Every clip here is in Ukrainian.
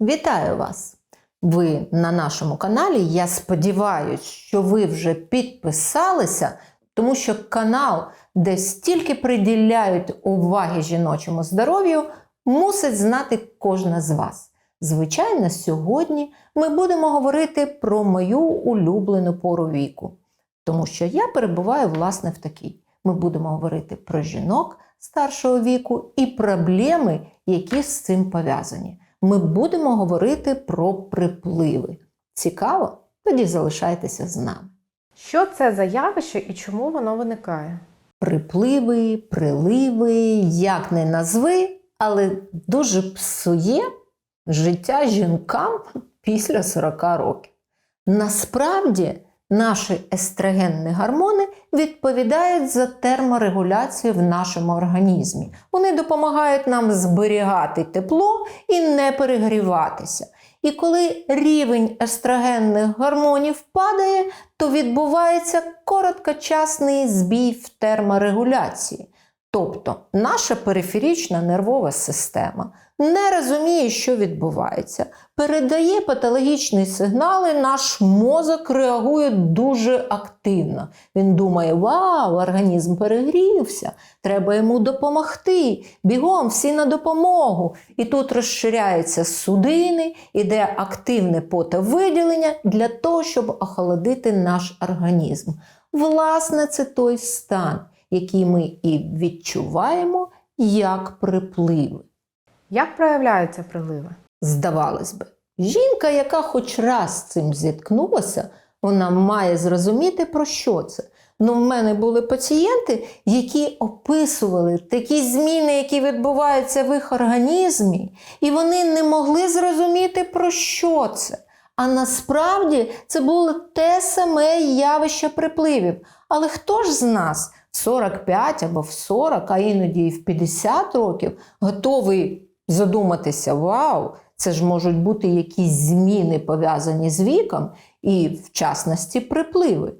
Вітаю вас! Ви на нашому каналі. Я сподіваюся, що ви вже підписалися, тому що канал, де стільки приділяють уваги жіночому здоров'ю, мусить знати кожна з вас. Звичайно, сьогодні ми будемо говорити про мою улюблену пору віку, тому що я перебуваю власне в такій. Ми будемо говорити про жінок старшого віку і проблеми, які з цим пов'язані. Ми будемо говорити про припливи. Цікаво? Тоді залишайтеся з нами. Що це за явище і чому воно виникає? Припливи, приливи, як не назви, але дуже псує життя жінкам після 40 років. Насправді, наші естрогенні гормони відповідають за терморегуляцію в нашому організмі. Вони допомагають нам зберігати тепло і не перегріватися. І коли рівень естрогенних гормонів падає, то відбувається короткочасний збій в терморегуляції. Тобто наша периферічна нервова система не розуміє, що відбувається, передає патологічні сигнали, наш мозок реагує дуже активно. Він думає: вау, організм перегрівся, треба йому допомогти. Бігом всі на допомогу. І тут розширяються судини, іде активне потовиділення для того, щоб охолодити наш організм. Власне, це той стан, який ми і відчуваємо як припливи. Як проявляються приливи? Здавалось би, жінка, яка хоч раз з цим зіткнулася, вона має зрозуміти, про що це. Ну, в мене були пацієнти, які описували такі зміни, які відбуваються в їх організмі, і вони не могли зрозуміти, про що це. А насправді це було те саме явище припливів. Але хто ж з нас 45 або в 40, а іноді і в 50 років готовий задуматися: вау, це ж можуть бути якісь зміни пов'язані з віком, і в частності припливи.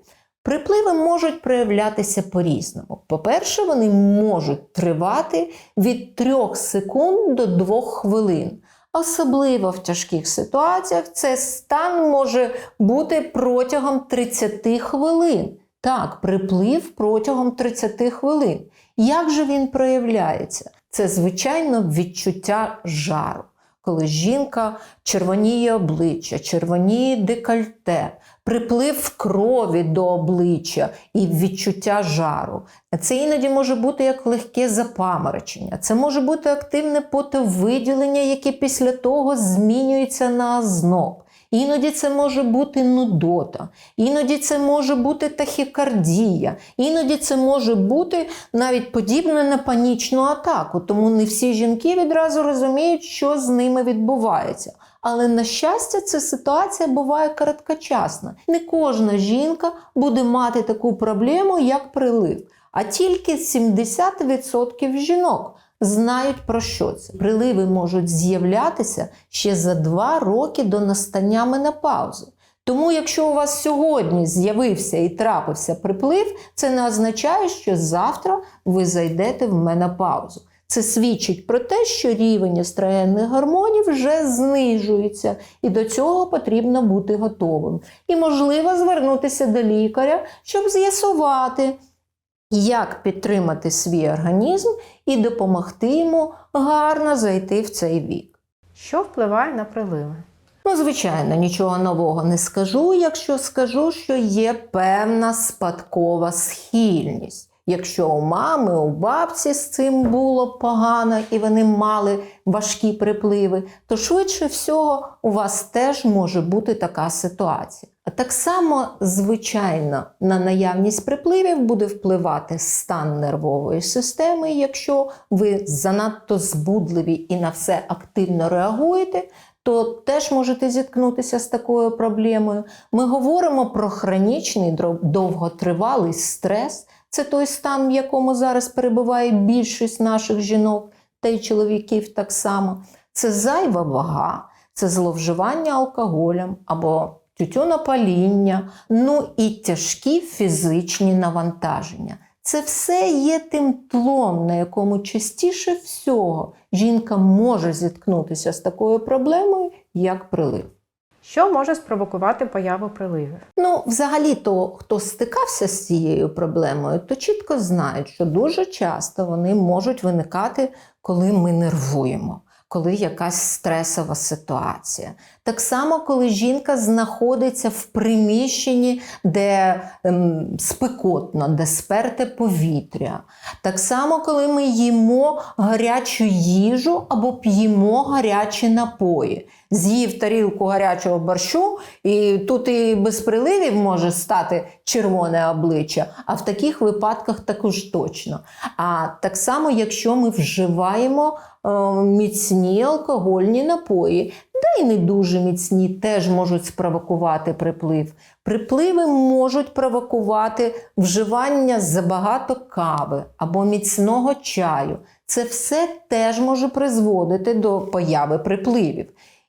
Припливи можуть проявлятися по-різному. По-перше, вони можуть тривати від 3 секунд до 2 хвилин. Особливо в тяжких ситуаціях цей стан може бути протягом 30 хвилин. Так, приплив протягом 30 хвилин. Як же він проявляється? Це, звичайно, відчуття жару. Коли жінка червоніє обличчя, червоніє декольте, приплив крові до обличчя і відчуття жару. Це іноді може бути як легке запаморочення, це може бути активне потовиділення, яке після того змінюється на озноб. Іноді це може бути нудота, іноді це може бути тахікардія, іноді це може бути навіть подібне на панічну атаку. Тому не всі жінки відразу розуміють, що з ними відбувається. Але на щастя, ця ситуація буває короткочасна. Не кожна жінка буде мати таку проблему, як прилив, а тільки 70% жінок знають про що це. Приливи можуть з'являтися ще за два роки до настання менопаузи. Тому, якщо у вас сьогодні з'явився і трапився приплив, це не означає, що завтра ви зайдете в менопаузу. Це свідчить про те, що рівень естрогенних гормонів вже знижується, і до цього потрібно бути готовим. І можливо звернутися до лікаря, щоб з'ясувати, як підтримати свій організм і допомогти йому гарно зайти в цей вік. Що впливає на приливи? Ну, звичайно, нічого нового не скажу, якщо скажу, що є певна спадкова схильність. Якщо у мами, у бабці з цим було погано і вони мали важкі припливи, то швидше всього у вас теж може бути така ситуація. А так само, звичайно, на наявність припливів буде впливати стан нервової системи. Якщо ви занадто збудливі і на все активно реагуєте, то теж можете зіткнутися з такою проблемою. Ми говоримо про хронічний довготривалий стрес. Це той стан, в якому зараз перебуває більшість наших жінок та й чоловіків так само. Це зайва вага, це зловживання алкоголем або тютюнопаління, ну і тяжкі фізичні навантаження. Це все є тим тлом, на якому частіше всього жінка може зіткнутися з такою проблемою, як прилив. Що може спровокувати появу приливів? Ну, взагалі, то хто стикався з цією проблемою, то чітко знають, що дуже часто вони можуть виникати, коли ми нервуємо, коли якась стресова ситуація. Так само, коли жінка знаходиться в приміщенні, де ем, спекотно, де сперте повітря. Так само, коли ми їмо гарячу їжу або п'ємо гарячі напої. З'їв тарілку гарячого борщу, і тут і без приливів може стати червоне обличчя, а в таких випадках також точно. А так само, якщо ми вживаємо е, міцні алкогольні напої, да й не дуже міцні, теж можуть спровокувати приплив. Припливи можуть провокувати вживання забагато кави або міцного чаю. Це все теж може призводити до появи припливів.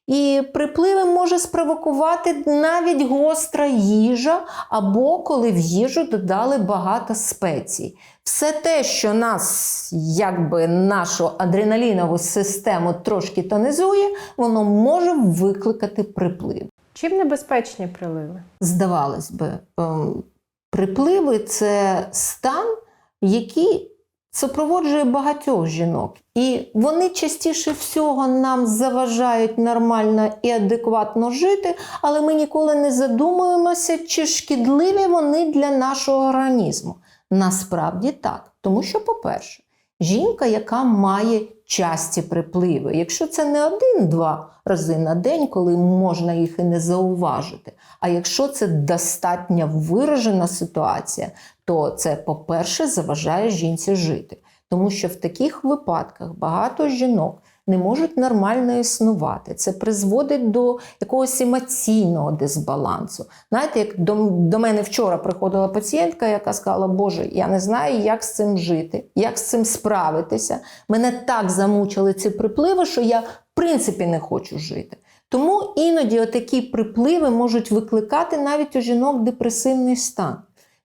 І припливи може спровокувати навіть гостра їжа, або коли в їжу додали багато спецій. Все те, що нас, якби нашу адреналінову систему трошки тонізує, воно може викликати приплив. Чим небезпечні приливи? Здавалось би, ем, припливи це стан, який супроводжує багатьох жінок. І вони частіше всього нам заважають нормально і адекватно жити, але ми ніколи не задумуємося, чи шкідливі вони для нашого організму. Насправді так. Тому що, по-перше, жінка, яка має часті припливи, якщо це не один-два рази на день, коли можна їх і не зауважити, а якщо це достатньо виражена ситуація, то це, по-перше, заважає жінці жити. Тому що в таких випадках багато жінок не можуть нормально існувати. Це призводить до якогось емоційного дисбалансу. Знаєте, як до, до мене вчора приходила пацієнтка, яка сказала, Боже, я не знаю, як з цим жити, як з цим справитися. Мене так замучили ці припливи, що я в принципі не хочу жити. Тому іноді отакі припливи можуть викликати навіть у жінок депресивний стан.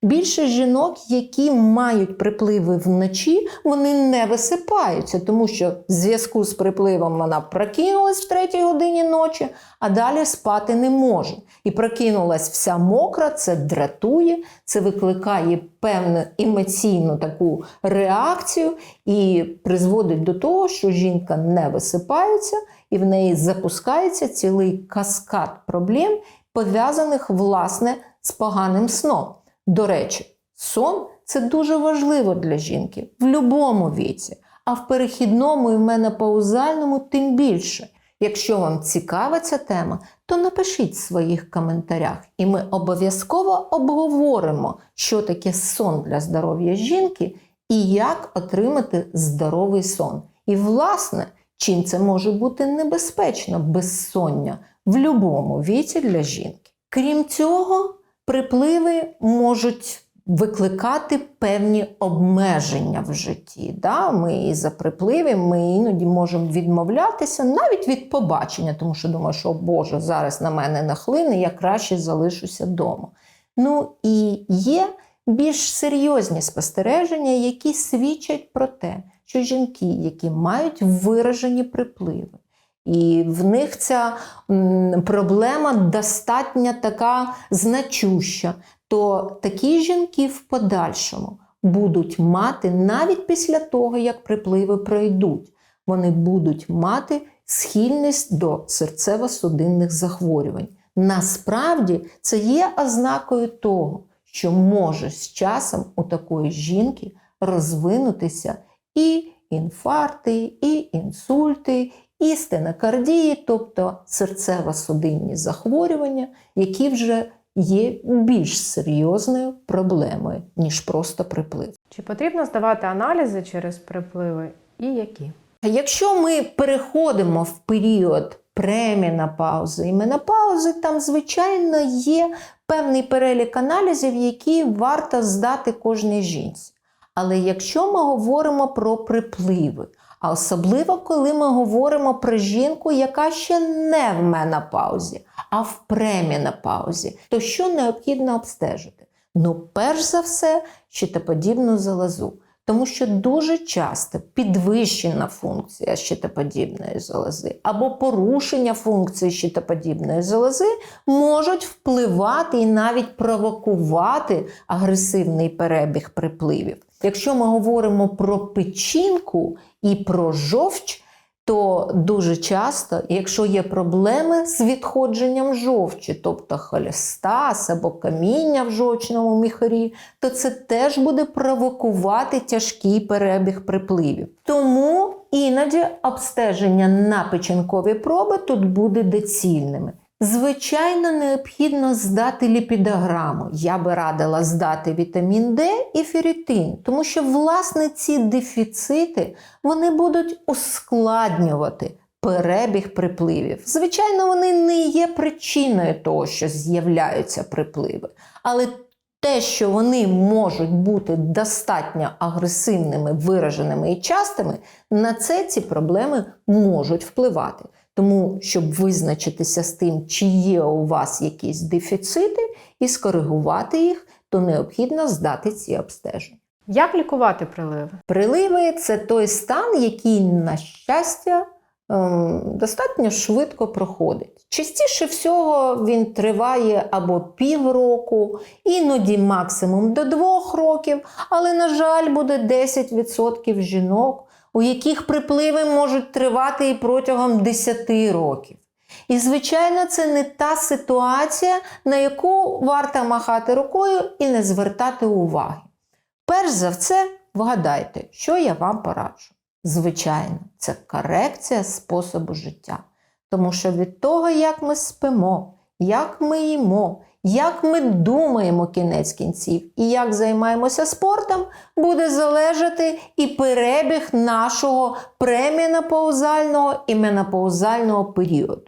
Більше жінок, які мають припливи вночі, вони не висипаються, тому що в зв'язку з припливом вона прокинулась в третій годині ночі, а далі спати не може. І прокинулась вся мокра, це дратує, це викликає певну емоційну таку реакцію і призводить до того, що жінка не висипається, і в неї запускається цілий каскад проблем, пов'язаних власне з поганим сном. До речі, сон це дуже важливо для жінки в будь-якому віці, а в перехідному і в менопаузальному тим більше. Якщо вам цікава ця тема, то напишіть в своїх коментарях, і ми обов'язково обговоримо, що таке сон для здоров'я жінки і як отримати здоровий сон. І, власне, чим це може бути небезпечно безсоння в будь-якому віці для жінки. Крім цього, припливи можуть викликати певні обмеження в житті. Да? Ми і за припливи ми іноді можемо відмовлятися навіть від побачення, тому що думаю, що «О, Боже, зараз на мене нахлине, я краще залишуся вдома. Ну і є більш серйозні спостереження, які свідчать про те, що жінки, які мають виражені припливи, і в них ця проблема достатньо така значуща, то такі жінки в подальшому будуть мати навіть після того, як припливи пройдуть, вони будуть мати схильність до серцево-судинних захворювань. Насправді це є ознакою того, що може з часом у такої жінки розвинутися і інфаркти, і інсульти, і стенокардії, тобто серцево-судинні захворювання, які вже є більш серйозною проблемою, ніж просто приплив. Чи потрібно здавати аналізи через припливи і які? Якщо ми переходимо в період премінопаузи і менопаузи, там, звичайно, є певний перелік аналізів, які варто здати кожній жінці. Але якщо ми говоримо про припливи, а особливо коли ми говоримо про жінку, яка ще не в менопаузі, а в премінопаузі, то що необхідно обстежити? Ну, перш за все, щитоподібну залозу. Тому що дуже часто підвищена функція щитоподібної залози або порушення функції щитоподібної залози можуть впливати і навіть провокувати агресивний перебіг припливів. Якщо ми говоримо про печінку і про жовч, то дуже часто, якщо є проблеми з відходженням жовчі, тобто холестаз або каміння в жовчному міхорі, то це теж буде провокувати тяжкий перебіг припливів. Тому іноді обстеження на печінкові проби тут буде доцільними. Звичайно, необхідно здати ліпідограму. Я би радила здати вітамін Д і ферритин, тому що власне ці дефіцити вони будуть ускладнювати перебіг припливів. Звичайно, вони не є причиною того, що з'являються припливи, але те, що вони можуть бути достатньо агресивними, вираженими і частими, на це ці проблеми можуть впливати. Тому, щоб визначитися з тим, чи є у вас якісь дефіцити, і скоригувати їх, то необхідно здати ці обстеження. Як лікувати приливи? Приливи це той стан, який, на щастя, ем, достатньо швидко проходить. Частіше всього він триває або півроку, іноді максимум до двох років, але, на жаль, буде 10% жінок, у яких припливи можуть тривати і протягом 10 років. І, звичайно, це не та ситуація, на яку варто махати рукою і не звертати уваги. Перш за все, вгадайте, що я вам пораджу. Звичайно, це корекція способу життя. Тому що від того, як ми спимо, як ми їмо, як ми думаємо кінець кінців і як займаємося спортом, буде залежати і перебіг нашого преміноpaузального і менопаузального періоду.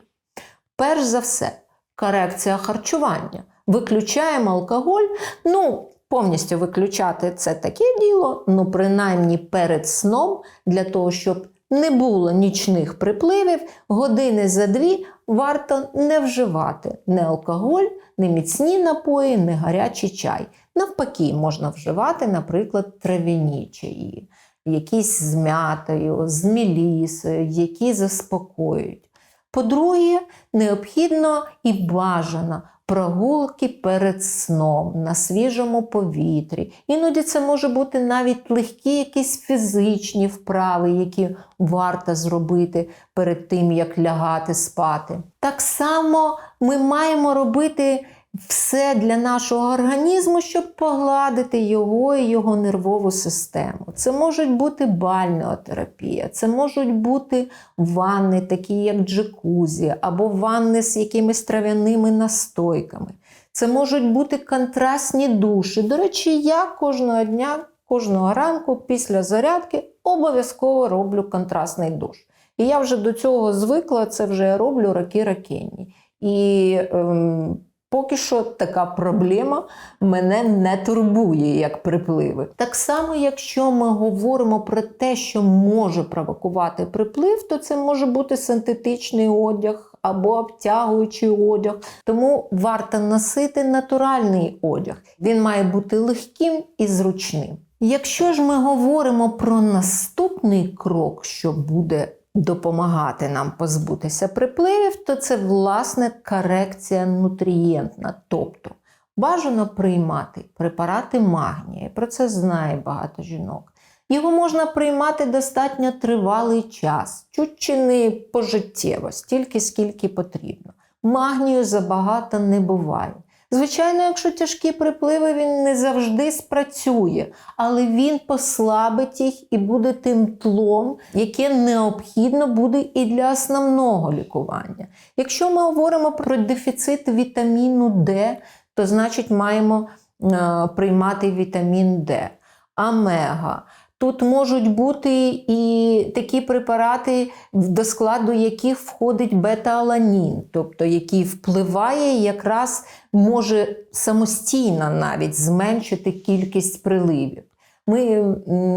Перш за все, корекція харчування. Виключаємо алкоголь. Ну, повністю виключати це таке діло, ну, принаймні перед сном, для того, щоб не було нічних припливів, години за дві варто не вживати не алкоголь, не міцні напої, не гарячий чай. Навпаки, можна вживати, наприклад, трав'яні чаї, якісь з м'ятою, з мілісою, які заспокоюють. По-друге, необхідно і бажано прогулки перед сном на свіжому повітрі. Іноді це може бути навіть легкі якісь фізичні вправи, які варто зробити перед тим, як лягати спати. Так само ми маємо робити все для нашого організму, щоб погладити його і його нервову систему. Це можуть бути бальнеотерапія, це можуть бути ванни, такі як джакузі, або ванни з якимись трав'яними настойками. Це можуть бути контрастні душі. До речі, я кожного дня, кожного ранку після зарядки обов'язково роблю контрастний душ. І я вже до цього звикла, це вже я роблю роки ракенні. І ем, Поки що така проблема мене не турбує як припливи. Так само, якщо ми говоримо про те, що може провокувати приплив, то це може бути синтетичний одяг або обтягуючий одяг. Тому варто носити натуральний одяг. Він має бути легким і зручним. Якщо ж ми говоримо про наступний крок, що буде допомагати нам позбутися припливів, то це власне корекція нутрієнтна. Тобто бажано приймати препарати магнія. Про це знає багато жінок. Його можна приймати достатньо тривалий час, чуть чи не пожиттєво, стільки скільки потрібно. Магнію забагато не буває. Звичайно, якщо тяжкі припливи, він не завжди спрацює, але він послабить їх і буде тим тлом, яке необхідно буде і для основного лікування. Якщо ми говоримо про дефіцит вітаміну Д, то значить маємо е, приймати вітамін Д, омега. Тут можуть бути і такі препарати, до складу яких входить бета-аланін, тобто який впливає, якраз може самостійно навіть зменшити кількість приливів. Ми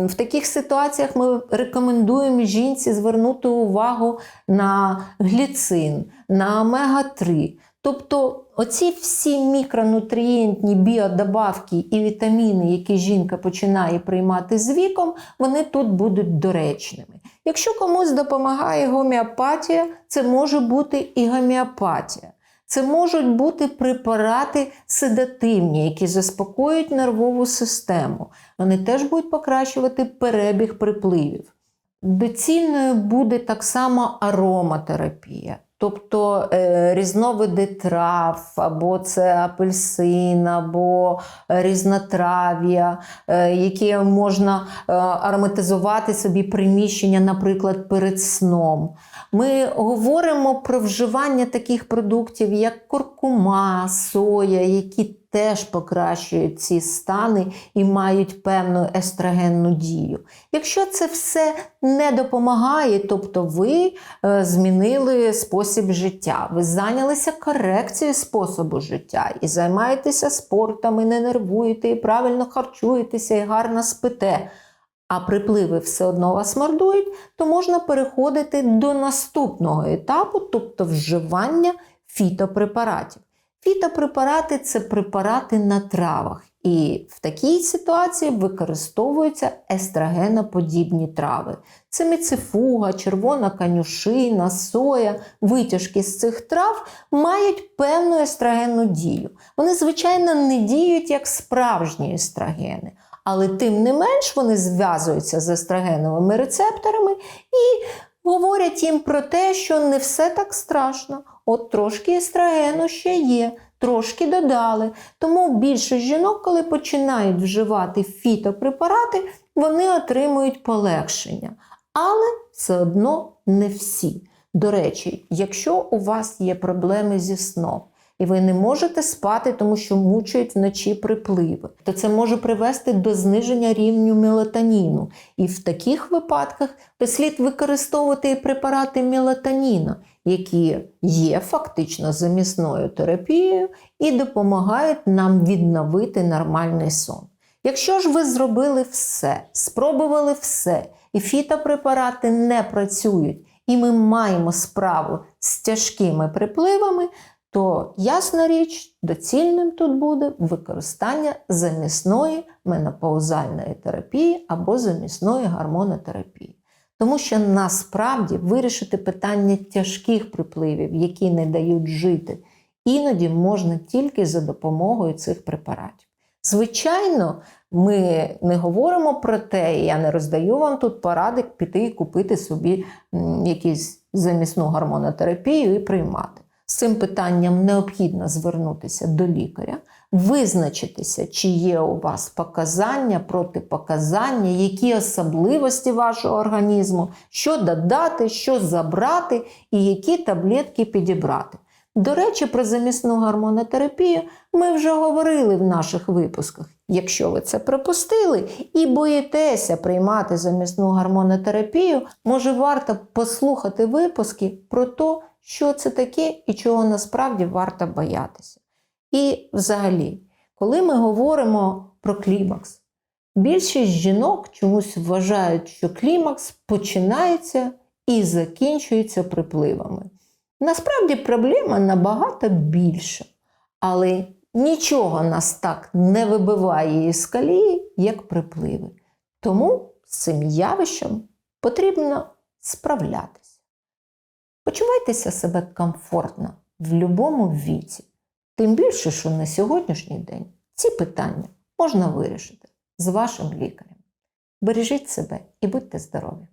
в таких ситуаціях ми рекомендуємо жінці звернути увагу на гліцин, на омега-3. Тобто, оці всі мікронутрієнтні біодобавки і вітаміни, які жінка починає приймати з віком, вони тут будуть доречними. Якщо комусь допомагає гомеопатія, це може бути і гомеопатія. Це можуть бути препарати седативні, які заспокоюють нервову систему. Вони теж будуть покращувати перебіг припливів. Доцільною буде так само ароматерапія. Тобто е, різновиди трав, або це апельсин, або різнотрав'я, е, які можна е, ароматизувати собі приміщення, наприклад, перед сном. Ми говоримо про вживання таких продуктів, як куркума, соя, які теж покращують ці стани і мають певну естрогенну дію. Якщо це все не допомагає, тобто ви е, змінили спосіб життя, ви зайнялися корекцією способу життя і займаєтеся спортом, і не нервуєте, і правильно харчуєтеся, і гарно спите. А припливи все одно вас мордують, то можна переходити до наступного етапу, тобто вживання фітопрепаратів. Фітопрепарати це препарати на травах, і в такій ситуації використовуються естрогеноподібні трави. Це міцифуга, червона канюшина, соя, витяжки з цих трав мають певну естрогенну дію. Вони, звичайно, не діють як справжні естрогени, але тим не менш вони зв'язуються з естрогеновими рецепторами і говорять їм про те, що не все так страшно. От трошки естрогену ще є, трошки додали. Тому більше жінок, коли починають вживати фітопрепарати, вони отримують полегшення. Але все одно не всі. До речі, якщо у вас є проблеми зі сном, і ви не можете спати, тому що мучають вночі припливи, то це може привести до зниження рівню мелатоніну. І в таких випадках слід використовувати препарати мелатоніна, які є фактично замісною терапією і допомагають нам відновити нормальний сон. Якщо ж ви зробили все, спробували все, і фітопрепарати не працюють, і ми маємо справу з тяжкими припливами, то ясна річ, доцільним тут буде використання замісної менопаузальної терапії або замісної гормонотерапії. Тому що насправді вирішити питання тяжких припливів, які не дають жити, іноді можна тільки за допомогою цих препаратів. Звичайно, ми не говоримо про те, і я не роздаю вам тут поради піти і купити собі м, якусь замісну гормонотерапію і приймати. З цим питанням необхідно звернутися до лікаря, визначитися, чи є у вас показання, протипоказання, які особливості вашого організму, що додати, що забрати і які таблетки підібрати. До речі, про замісну гормонотерапію ми вже говорили в наших випусках. Якщо ви це пропустили і боїтеся приймати замісну гормонотерапію, може варто послухати випуски про те, що це таке і чого насправді варто боятися. І взагалі, коли ми говоримо про клімакс, більшість жінок чомусь вважають, що клімакс починається і закінчується припливами. Насправді проблема набагато більша, але нічого нас так не вибиває із колії, як припливи. Тому з цим явищем потрібно справлятися. Почувайтеся себе комфортно в будь-якому віці. Тим більше, що на сьогоднішній день ці питання можна вирішити з вашим лікарем. Бережіть себе і будьте здорові!